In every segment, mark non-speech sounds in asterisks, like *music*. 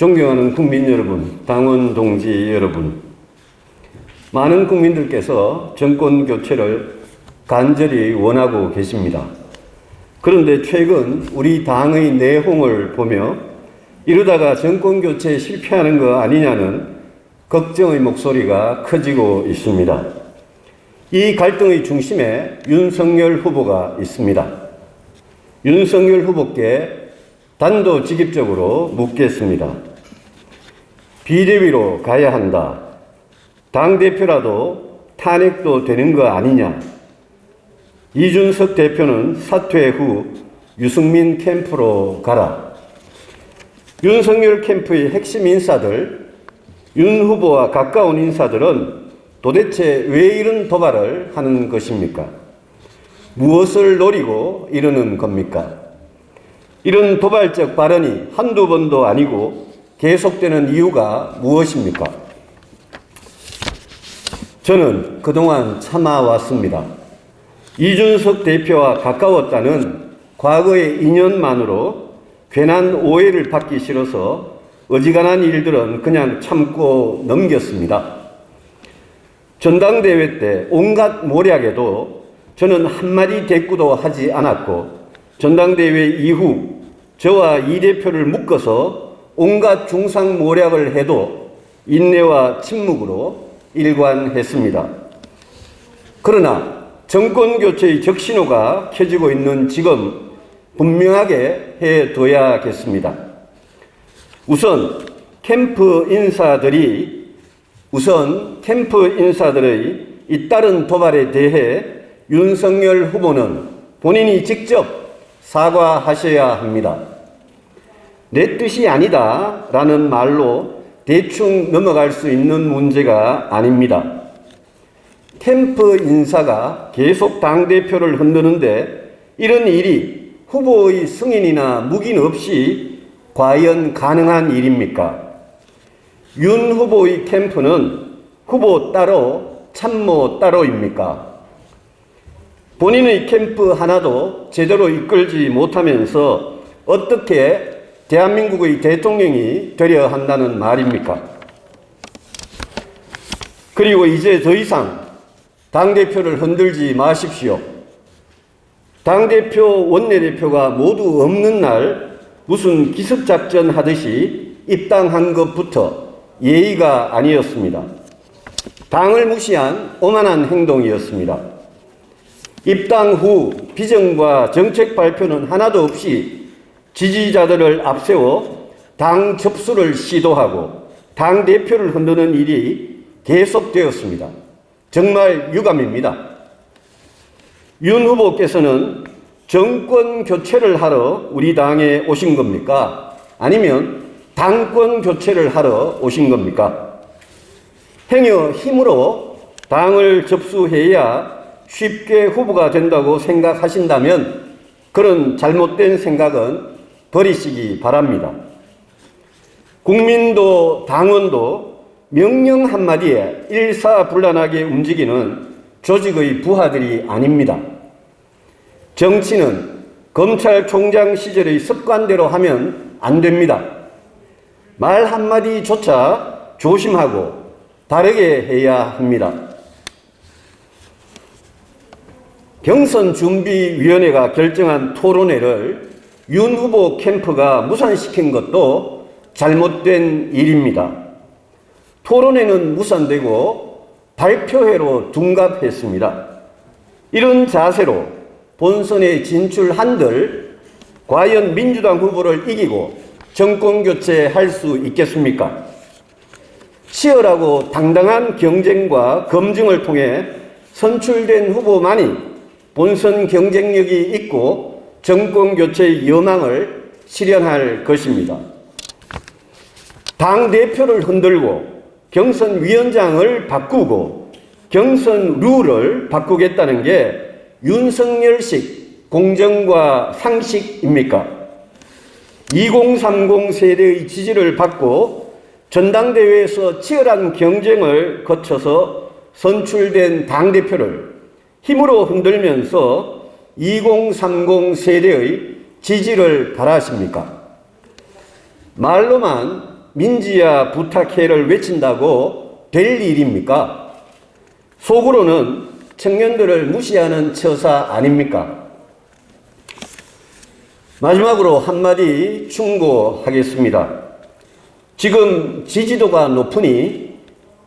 존경하는 국민 여러분, 당원 동지 여러분, 많은 국민들께서 정권 교체를 간절히 원하고 계십니다. 그런데 최근 우리 당의 내홍을 보며 이러다가 정권 교체에 실패하는 거 아니냐는 걱정의 목소리가 커지고 있습니다. 이 갈등의 중심에 윤석열 후보가 있습니다. 윤석열 후보께 단도직입적으로 묻겠습니다. 비대위로 가야 한다. 당대표라도 탄핵도 되는 거 아니냐. 이준석 대표는 사퇴 후 유승민 캠프로 가라. 윤석열 캠프의 핵심 인사들, 윤 후보와 가까운 인사들은 도대체 왜 이런 도발을 하는 것입니까? 무엇을 노리고 이러는 겁니까? 이런 도발적 발언이 한두 번도 아니고 계속되는 이유가 무엇입니까? 저는 그동안 참아왔습니다. 이준석 대표와 가까웠다는 과거의 인연만으로 괜한 오해를 받기 싫어서 어지간한 일들은 그냥 참고 넘겼습니다. 전당대회 때 온갖 모략에도 저는 한마디 대꾸도 하지 않았고 전당대회 이후 저와 이 대표를 묶어서 온갖 중상 모략을 해도 인내와 침묵으로 일관했습니다. 그러나 정권 교체의 적신호가 켜지고 있는 지금 분명하게 해둬야겠습니다. 우선 캠프 인사들이 우선 캠프 인사들의 잇따른 도발에 대해 윤석열 후보는 본인이 직접 사과하셔야 합니다. 내 뜻이 아니다 라는 말로 대충 넘어갈 수 있는 문제가 아닙니다. 캠프 인사가 계속 당대표를 흔드는데 이런 일이 후보의 승인이나 묵인 없이 과연 가능한 일입니까? 윤 후보의 캠프는 후보 따로 참모 따로입니까? 본인의 캠프 하나도 제대로 이끌지 못하면서 어떻게 대한민국의 대통령이 되려 한다는 말입니까? 그리고 이제 더 이상 당대표를 흔들지 마십시오. 당대표, 원내대표가 모두 없는 날 무슨 기습작전 하듯이 입당한 것부터 예의가 아니었습니다. 당을 무시한 오만한 행동이었습니다. 입당 후 비전과 정책 발표는 하나도 없이 지지자들을 앞세워 당 접수를 시도하고 당 대표를 흔드는 일이 계속되었습니다. 정말 유감입니다. 윤 후보께서는 정권 교체를 하러 우리 당에 오신 겁니까? 아니면 당권 교체를 하러 오신 겁니까? 행여 힘으로 당을 접수해야 쉽게 후보가 된다고 생각하신다면 그런 잘못된 생각은 버리시기 바랍니다. 국민도 당원도 명령 한마디에 일사불란하게 움직이는 조직의 부하들이 아닙니다. 정치는 검찰총장 시절의 습관대로 하면 안 됩니다. 말 한마디조차 조심하고 다르게 해야 합니다. 경선준비위원회가 결정한 토론회를 윤 후보 캠프가 무산시킨 것도 잘못된 일입니다. 토론회는 무산되고 발표회로 둔갑했습니다. 이런 자세로 본선에 진출한들 과연 민주당 후보를 이기고 정권 교체할 수 있겠습니까? 치열하고 당당한 경쟁과 검증을 통해 선출된 후보만이 본선 경쟁력이 있고 정권 교체의 여망을 실현할 것입니다. 당 대표를 흔들고 경선 위원장을 바꾸고 경선 룰을 바꾸겠다는 게 윤석열식 공정과 상식입니까? 2030 세대의 지지를 받고 전당대회에서 치열한 경쟁을 거쳐서 선출된 당대표를 힘으로 흔들면서 2030 세대의 지지를 바라십니까? 말로만 민지야 부탁해를 외친다고 될 일입니까? 속으로는 청년들을 무시하는 처사 아닙니까? 마지막으로 한마디 충고하겠습니다. 지금 지지도가 높으니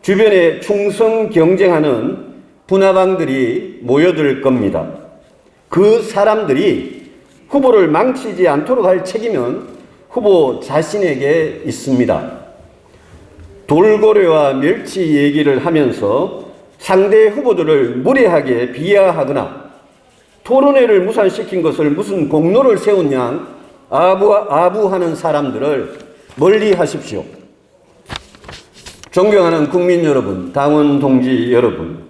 주변에 충성 경쟁하는 분화방들이 모여들 겁니다. 그 사람들이 후보를 망치지 않도록 할 책임은 후보 자신에게 있습니다. 돌고래와 멸치 얘기를 하면서 상대 후보들을 무례하게 비하하거나 토론회를 무산시킨 것을 무슨 공로를 세운 양 아부, 아부하는 사람들을 멀리 하십시오. 존경하는 국민 여러분, 당원 동지 여러분,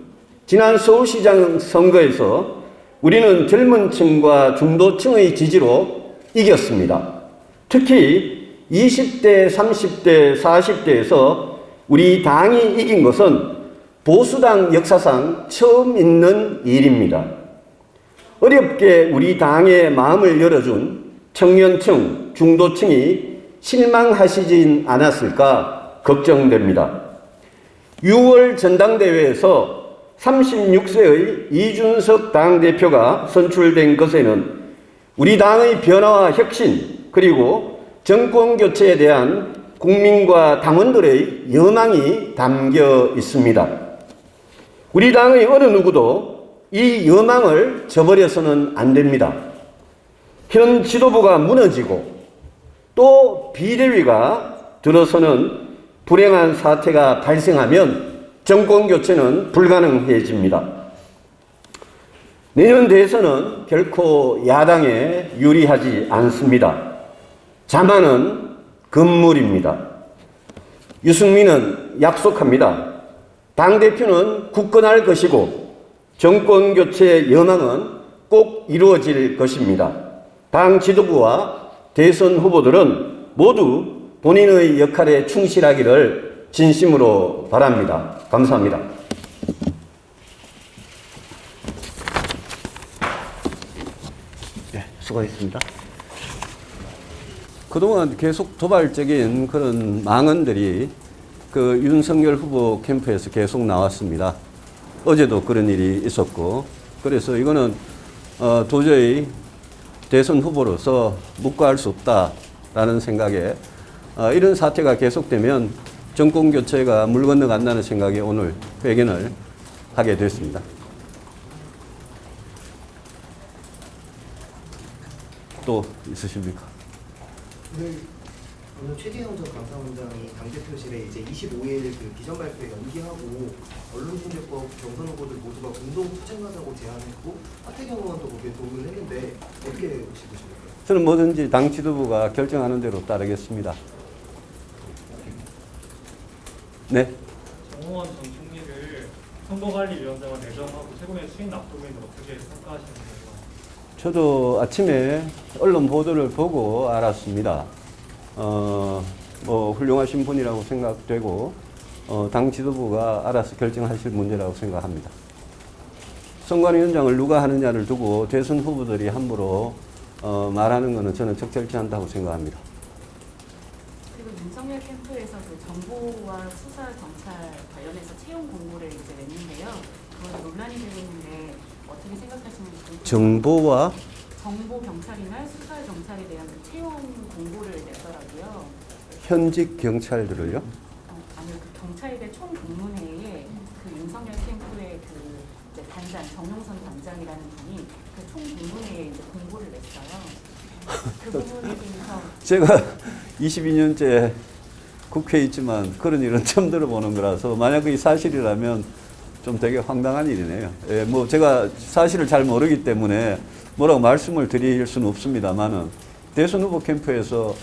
지난 서울시장 선거에서 우리는 젊은 층과 중도층의 지지로 이겼습니다. 특히 20대, 30대, 40대에서 우리 당이 이긴 것은 보수당 역사상 처음 있는 일입니다. 어렵게 우리 당의 마음을 열어준 청년층, 중도층이 실망하시진 않았을까 걱정됩니다. 6월 전당대회에서 36세의 이준석 당대표가 선출된 것에는 우리 당의 변화와 혁신 그리고 정권 교체에 대한 국민과 당원들의 여망이 담겨 있습니다. 우리 당의 어느 누구도 이 여망을 저버려서는 안 됩니다. 현 지도부가 무너지고 또 비대위가 들어서는 불행한 사태가 발생하면 정권 교체는 불가능해집니다. 내년 대선은 결코 야당에 유리하지 않습니다. 자만은 금물입니다. 유승민은 약속합니다. 당대표는 굳건할 것이고 정권 교체 여망은 꼭 이루어질 것입니다. 당 지도부와 대선 후보들은 모두 본인의 역할에 충실하기를 진심으로 바랍니다. 감사합니다. 네, 수고하셨습니다. 그동안 계속 도발적인 그런 망언들이 그 윤석열 후보 캠프에서 계속 나왔습니다. 어제도 그런 일이 있었고, 그래서 이거는 어, 도저히 대선 후보로서 묵과할 수 없다라는 생각에 어, 이런 사태가 계속되면 정권 교체가 물 건너간다는 생각에 오늘 회견을 하게 됐습니다. 또 있으십니까? 오늘 오늘 최재형 전 감사원장이 당대표실에 이제 25일 그 비전 발표 연기하고 언론중재법 경선 후보들 모두가 공동 투쟁하자고 제안했고 하태경 의원도 거기에 동의를 했는데 어떻게 보시겠습니까? 저는 뭐든지 당 지도부가 결정하는 대로 따르겠습니다. 네. 정호원 전 총리를 선거관리위원장을 내정하고 최고의 수익 납부금을 어떻게 평가하시는 거예요? 저도 아침에 언론 보도를 보고 알았습니다. 어, 뭐 훌륭하신 분이라고 생각되고 어, 당 지도부가 알아서 결정하실 문제라고 생각합니다. 선관위원장을 누가 하느냐를 두고 대선 후보들이 함부로 어, 말하는 것은 저는 적절치 않다고 생각합니다. 캠프에서 그 정보와 수사 경찰 관련해서 채용 공고를 이제 냈는데요. 그건 논란이 되고 있는데 어떻게 생각하시는지 정보와 정보 경찰이나 수사 경찰에 대한 그 채용 공고를 냈더라고요. 현직 경찰들을요. 어, 아니 그 경찰대 총국문회에 그 윤석열 캠프의 그 이제 단장 정용선 단장이라는 분이 그 총국문회에 이제 공고를 냈어요. 그 *laughs* 부분에 대해서 제가 *laughs* 22년째 국회에 있지만 그런 일은 *laughs* 처음 들어보는 거라서 만약 그게 사실이라면 좀 되게 황당한 일이네요. 예, 뭐 제가 사실을 잘 모르기 때문에 뭐라고 말씀을 드릴 수는 없습니다만은 대선 후보 캠프에서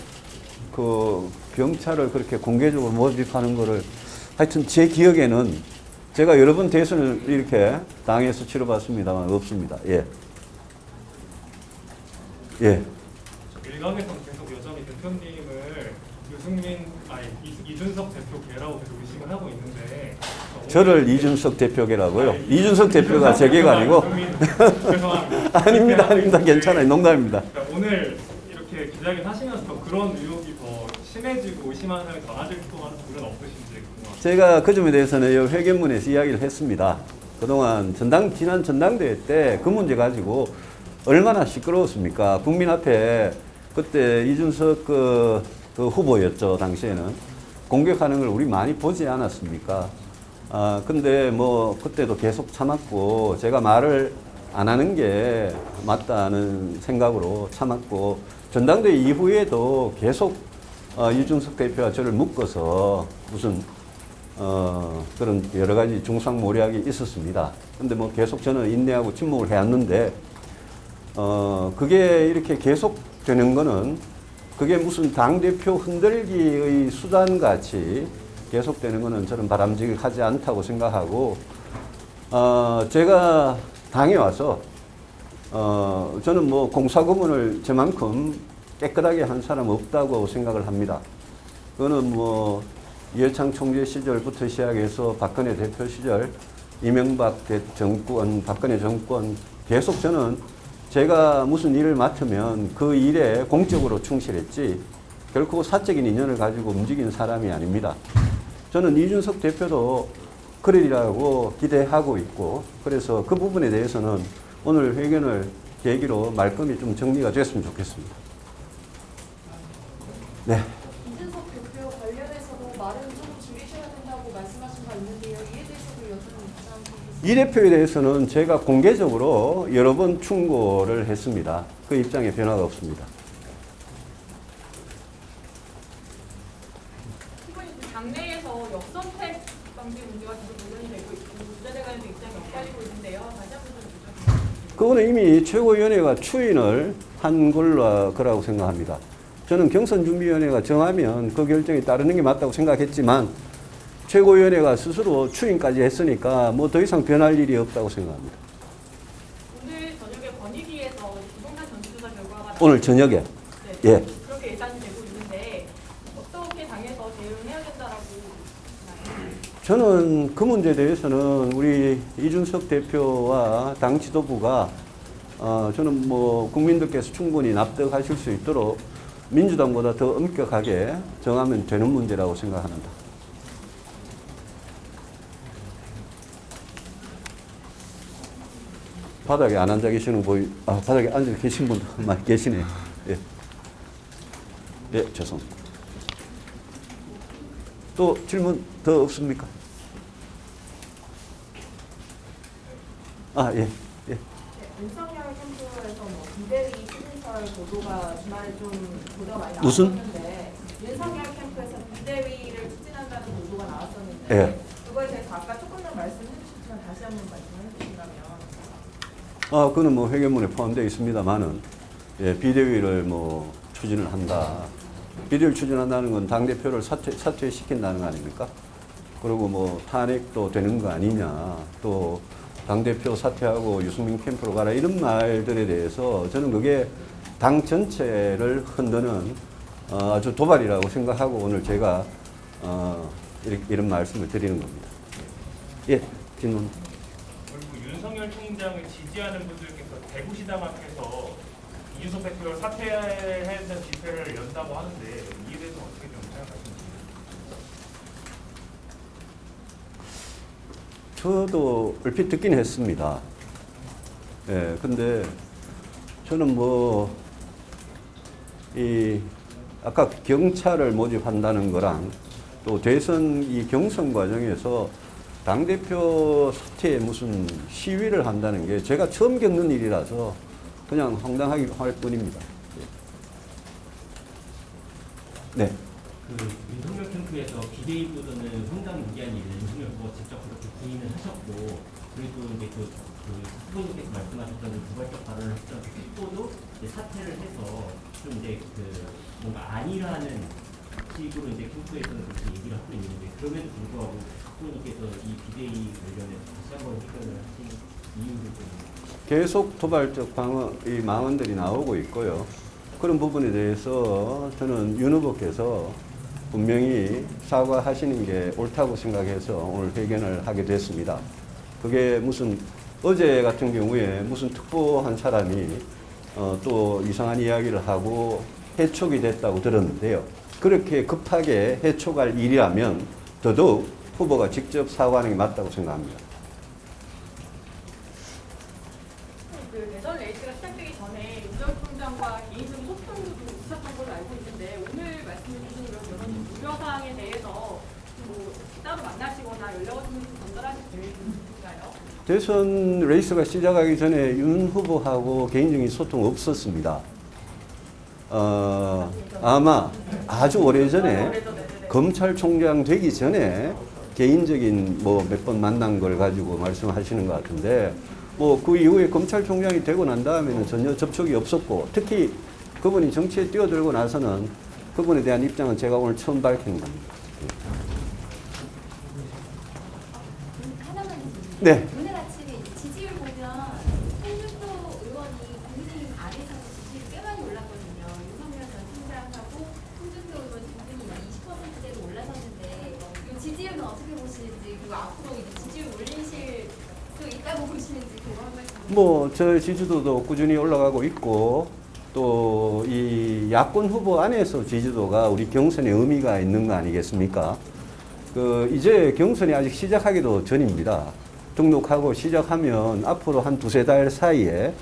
그 경찰을 그렇게 공개적으로 모집하는 거를 하여튼 제 기억에는 제가 여러 번 대선을 이렇게 당에서 치러봤습니다만 없습니다. 예. 예. 일각에서는 계속 여전히 대표님을 유승민, 이- 이준석 대표 계라고 계속 의심을 하고 있는데 어, 저를 이준석 대표계라고요. 아니, 이준석 대표가 이준석 제 계가 아니고 죄송합니다. *laughs* 아닙니다, 아닙니다. 괜찮아요. 농담입니다. 그러니까 오늘 이렇게 기자회견 하시면서 더 그런 의혹이 더 심, 심해지고 의심하는 사람이 많아질 동안 불은 없으신지 궁금합니다. 제가 그 점에 대해서는 이 회견문에서 이야기를 했습니다. 그동안 전당 지난 전당대회 때 그 문제 가지고 얼마나 시끄러웠습니까? 국민 앞에 그때 이준석 그, 그 후보였죠 당시에는 공격하는 걸 우리 많이 보지 않았습니까? 아 근데 뭐 그때도 계속 참았고 제가 말을 안 하는 게 맞다는 생각으로 참았고 전당대회 이후에도 계속 어, 이준석 대표가 저를 묶어서 무슨 어, 그런 여러 가지 중상모략이 있었습니다. 근데 뭐 계속 저는 인내하고 침묵을 해왔는데, 어, 그게 이렇게 계속 되는 거는 그게 무슨 당대표 흔들기의 수단 같이 계속 되는 거는 저는 바람직하지 않다고 생각하고, 어, 제가 당에 와서, 어, 저는 뭐 공사구문을 저만큼 깨끗하게 한 사람 없다고 생각을 합니다. 그거는 뭐 이해창 총재 시절부터 시작해서 박근혜 대표 시절 이명박 대 정권, 박근혜 정권 계속 저는 제가 무슨 일을 맡으면 그 일에 공적으로 충실했지 결코 사적인 인연을 가지고 움직인 사람이 아닙니다. 저는 이준석 대표도 그러리라고 기대하고 있고 그래서 그 부분에 대해서는 오늘 회견을 계기로 말끔히 좀 정리가 됐으면 좋겠습니다. 네. 이준석 대표 관련해서도 말은 좀 줄이셔야 된다고 말씀하신 바 있는데요. 이에 대해서도 여전히 입장 이 대표에 대해서는 제가 공개적으로 여러 번 충고를 했습니다. 그 입장에 변화가 없습니다. 그 당내에서 역선택 방지 문제가 계속 논란이 되고 있고 부자대 간에도 입장이 엇갈리고 있는데요. 다시 한번 좀. 그거는 이미 최고위원회가 추인을 한 걸로 거라고 생각합니다. 저는 경선준비위원회가 정하면 그 결정에 따르는 게 맞다고 생각했지만 최고위원회가 스스로 추인까지 했으니까 뭐 더 이상 변할 일이 없다고 생각합니다. 오늘 저녁에 권익위에서 부동산 전수조사 결과가 오늘 저녁에 네, 예. 그렇게 예상이 되고 있는데 어떻게 당에서 대응을 해야 된다라고? 저는 그 문제에 대해서는 우리 이준석 대표와 당 지도부가 어, 저는 뭐 국민들께서 충분히 납득하실 수 있도록 민주당보다 더 엄격하게 정하면 되는 문제라고 생각합니다. 바닥에 안 앉아 계시는 거 보이, 아, 바닥에 앉아 계신 분도 *laughs* 많이 계시네요. 예. 예, 죄송합니다. 또 질문 더 없습니까? 아, 예, 예. 네, 윤석열 캠프에서 뭐 비대위 신설 보도가 주말에 좀 보도가 많이 무슨? 나왔었는데 윤석열 캠프에서 비대위를 추진한다는 보도가 나왔었는데 예. 그거에 대해서 아까 조금만 말씀해 주셨지만 다시 한번 말씀해 아, 그는 뭐 회견문에 포함되어 있습니다만은, 예, 비대위를 뭐 추진을 한다. 비대위를 추진한다는 건 당대표를 사퇴, 사퇴시킨다는 거 아닙니까? 그리고 뭐 탄핵도 되는 거 아니냐. 또 당대표 사퇴하고 유승민 캠프로 가라. 이런 말들에 대해서 저는 그게 당 전체를 흔드는 어, 아주 도발이라고 생각하고 오늘 제가 어, 이런 말씀을 드리는 겁니다. 예, 질문. 윤석열 총장을 지지하는 분들께서 대구시당 앞에서 이준석 대표를 사퇴해야 되는 집회를 연다고 하는데 이에 대해서 어떻게 좀 생각하시는지. 저도 얼핏 듣긴 했습니다. 예, 근데 저는 뭐, 이, 아까 경찰을 모집한다는 거랑 또 대선 이 경선 과정에서 당대표 사퇴에 무슨 시위를 한다는 게 제가 처음 겪는 일이라서 그냥 황당하게 할 뿐입니다. 예. 네. 그 윤석열 캠프에서 비대위보다는 상당 무리한 일을 윤석열 후보가 직접 그렇게 부인을 하셨고 그리고 이제 그, 그 후보님께서 말씀하셨던 부발적 발언을 했던 후보도 이제 사퇴를 해서 좀 이제 그 뭔가 아니라는 식으로 이제 캠프에서는 그렇게 얘기를 하고 있는데 그럼에도 불구하고 후보님께서 이 비대위 관련해서 다시 한번 회견을 하신 이유를 좀 계속 도발적 방어, 이 망언들이 나오고 있고요. 그런 부분에 대해서 저는 윤 후보께서 분명히 사과하시는 게 옳다고 생각해서 오늘 회견을 하게 됐습니다. 그게 무슨 어제 같은 경우에 무슨 특보한 사람이 어, 또 이상한 이야기를 하고 해촉이 됐다고 들었는데요. 그렇게 급하게 해촉할 일이라면 더더욱 후보가 직접 사과하는 게 맞다고 생각합니다. 그 대선 레이스가 시작되기 전에 윤석열 총장과 개인적인 소통도 좀 있었던 걸로 알고 있는데 오늘 말씀해 주신 그런 여러 우려 사항에 대해서 뭐 따로 만나시거나 연락 같은 걸 전달하실 계획인가요? 대선 레이스가 시작하기 전에 윤 후보하고 개인적인 소통 없었습니다. 어, 아마 아주 오래전에 검찰총장 되기 전에 개인적인 뭐 몇 번 만난 걸 가지고 말씀하시는 것 같은데 뭐 그 이후에 검찰총장이 되고 난 다음에는 전혀 접촉이 없었고 특히 그분이 정치에 뛰어들고 나서는 그분에 대한 입장은 제가 오늘 처음 밝힌 겁니다. 네. 오늘 아침에 이제 지지율 보면 홍준표 의원이 국민의힘 안에서 지지율이 꽤 많이 올랐거든요. 윤석열 전 총장하고 홍준표 의원 등등이 20%대로 올라섰는데 이 지지율은 어떻게 보시는지 그리고 앞으로 이제 지지율 올리실 수 있다고 보시는지 그거 한 말씀. 뭐저 지지도도 꾸준히 올라가고 있고 또 이 야권 후보 안에서 지지도가 우리 경선에 의미가 있는 거 아니겠습니까? 그 이제 경선이 아직 시작하기도 전입니다. 등록하고 시작하면 앞으로 한 두세 달 사이에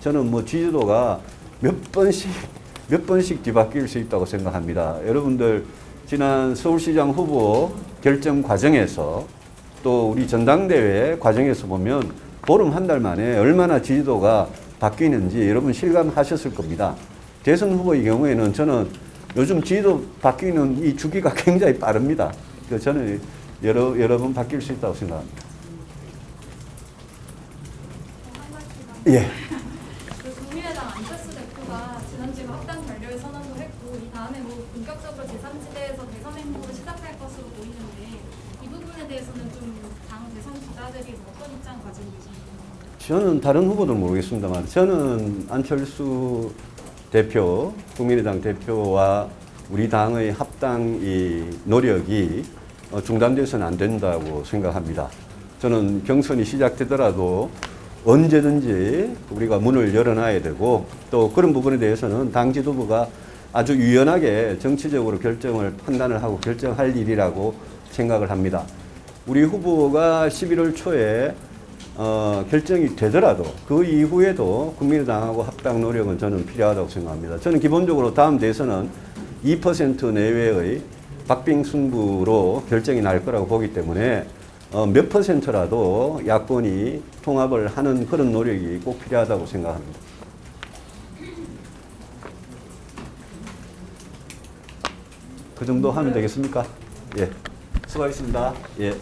저는 뭐 지지도가 몇 번씩 몇 번씩 뒤바뀔 수 있다고 생각합니다. 여러분들 지난 서울시장 후보 결정 과정에서 또 우리 전당대회 과정에서 보면 보름 한 달 만에 얼마나 지지도가 바뀌는지 여러분 실감하셨을 겁니다. 대선 후보의 경우에는 저는 요즘 지지도 바뀌는 이 주기가 *laughs* 굉장히 빠릅니다. 그 저는 여러 여러 번 바뀔 수 있다고 생각합니다. 예. 그 국민의당 안철수 대표가 지난주에 합당 반려의 선언도 했고 이 다음에 뭐 본격적으로 제3지대에서 대선 행보를 시작할 것으로 보이는데 이 대해서는 좀당 대선 주자들이 뭐 어떤 입장 가지고 계신지 저는 다른 후보들 모르겠습니다만 저는 안철수 대표, 국민의당 대표와 우리 당의 합당 이 노력이 어, 중단돼서는 안 된다고 생각합니다. 저는 경선이 시작되더라도 언제든지 우리가 문을 열어놔야 되고 또 그런 부분에 대해서는 당 지도부가 아주 유연하게 정치적으로 결정을 판단을 하고 결정할 일이라고 생각을 합니다. 우리 후보가 11월 초에 어, 결정이 되더라도 그 이후에도 국민의당하고 합당 노력은 저는 필요하다고 생각합니다. 저는 기본적으로 다음 대선은 2% 내외의 박빙 승부로 결정이 날 거라고 보기 때문에 어, 몇 퍼센트라도 야권이 통합을 하는 그런 노력이 꼭 필요하다고 생각합니다. 그 정도 하면 되겠습니까? 예. 수고하셨습니다. 예.